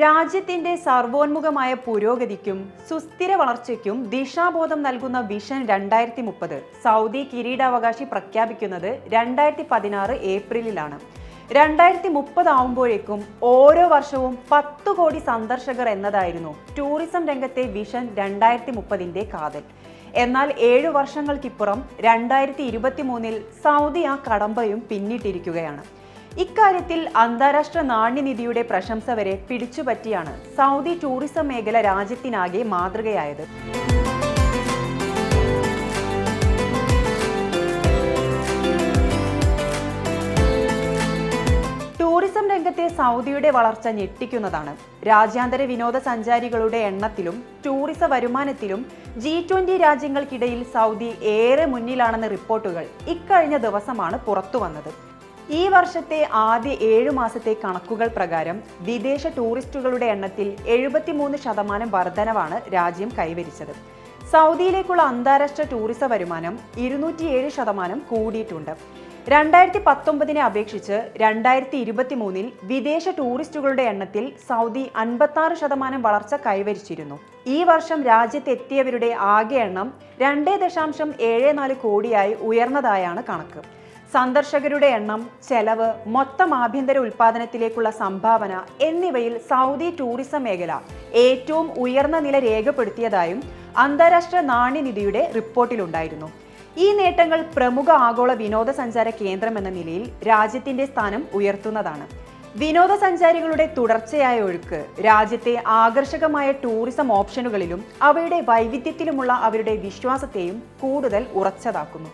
രാജ്യത്തിന്റെ സർവോന്മുഖമായ പുരോഗതിക്കും സുസ്ഥിര വളർച്ചയ്ക്കും ദിശാബോധം നൽകുന്ന വിഷൻ രണ്ടായിരത്തി മുപ്പത് സൗദി കിരീടാവകാശി പ്രഖ്യാപിക്കുന്നത് രണ്ടായിരത്തി പതിനാറ് ഏപ്രിലിലാണ്. രണ്ടായിരത്തി മുപ്പത് ആവുമ്പോഴേക്കും ഓരോ വർഷവും പത്തു കോടി സന്ദർശകർ എന്നതായിരുന്നു ടൂറിസം രംഗത്തെ വിഷൻ രണ്ടായിരത്തി മുപ്പതിന്റെ കാതൽ. എന്നാൽ ഏഴു വർഷങ്ങൾക്കിപ്പുറം രണ്ടായിരത്തി ഇരുപത്തി മൂന്നിൽ സൗദി ആ കടമ്പയും പിന്നിട്ടിരിക്കുകയാണ്. ഇക്കാര്യത്തിൽ അന്താരാഷ്ട്ര നാണ്യനിധിയുടെ പ്രശംസ വരെ പിടിച്ചുപറ്റിയാണ് സൗദി ടൂറിസം മേഖല രാജ്യത്തിനാകെ മാതൃകയായത്. ടൂറിസം രംഗത്തെ സൗദിയുടെ വളർച്ച ഞെട്ടിക്കുന്നതാണ്. രാജ്യാന്തര വിനോദസഞ്ചാരികളുടെ എണ്ണത്തിലും ടൂറിസ വരുമാനത്തിലും ജി ട്വന്റി രാജ്യങ്ങൾക്കിടയിൽ സൗദി ഏറെ മുന്നിലാണെന്ന റിപ്പോർട്ടുകൾ ഇക്കഴിഞ്ഞ ദിവസമാണ് പുറത്തു വന്നത് ഈ വർഷത്തെ ആദ്യ ഏഴു മാസത്തെ കണക്കുകൾ പ്രകാരം വിദേശ ടൂറിസ്റ്റുകളുടെ എണ്ണത്തിൽ എഴുപത്തിമൂന്ന് ശതമാനം വർധനവാണ് രാജ്യം കൈവരിച്ചത്. സൗദിയിലേക്കുള്ള അന്താരാഷ്ട്ര ടൂറിസ വരുമാനം ഇരുന്നൂറ്റിയേഴ് ശതമാനം കൂടിയിട്ടുണ്ട്. രണ്ടായിരത്തി പത്തൊമ്പതിനെ അപേക്ഷിച്ച് രണ്ടായിരത്തി ഇരുപത്തി മൂന്നിൽ വിദേശ ടൂറിസ്റ്റുകളുടെ എണ്ണത്തിൽ സൗദി അൻപത്തി ശതമാനം വളർച്ച കൈവരിച്ചിരുന്നു. ഈ വർഷം രാജ്യത്തെത്തിയവരുടെ ആകെ എണ്ണം രണ്ട് ദശാംശം ഏഴ് നാല് കോടിയായി ഉയർന്നതായാണ് കണക്ക്. സന്ദർശകരുടെ എണ്ണം ചെലവ് മൊത്തം ആഭ്യന്തര ഉൽപാദനത്തിലേക്കുള്ള സംഭാവന എന്നിവയിൽ സൗദി ടൂറിസം മേഖല ഏറ്റവും ഉയർന്ന നില രേഖപ്പെടുത്തിയതായും അന്താരാഷ്ട്ര നാണ്യനിധിയുടെ റിപ്പോർട്ടിലുണ്ടായിരുന്നു. ഈ നേട്ടങ്ങൾ പ്രമുഖ ആഗോള വിനോദസഞ്ചാര കേന്ദ്രം എന്ന നിലയിൽ രാജ്യത്തിന്റെ സ്ഥാനം ഉയർത്തുന്നതാണ്. വിനോദസഞ്ചാരികളുടെ തുടർച്ചയായ ഒഴുക്ക് രാജ്യത്തെ ആകർഷകമായ ടൂറിസം ഓപ്ഷനുകളിലും അവയുടെ വൈവിധ്യത്തിലുമുള്ള അവരുടെ വിശ്വാസത്തെയും കൂടുതൽ ഉറച്ചതാക്കുന്നു.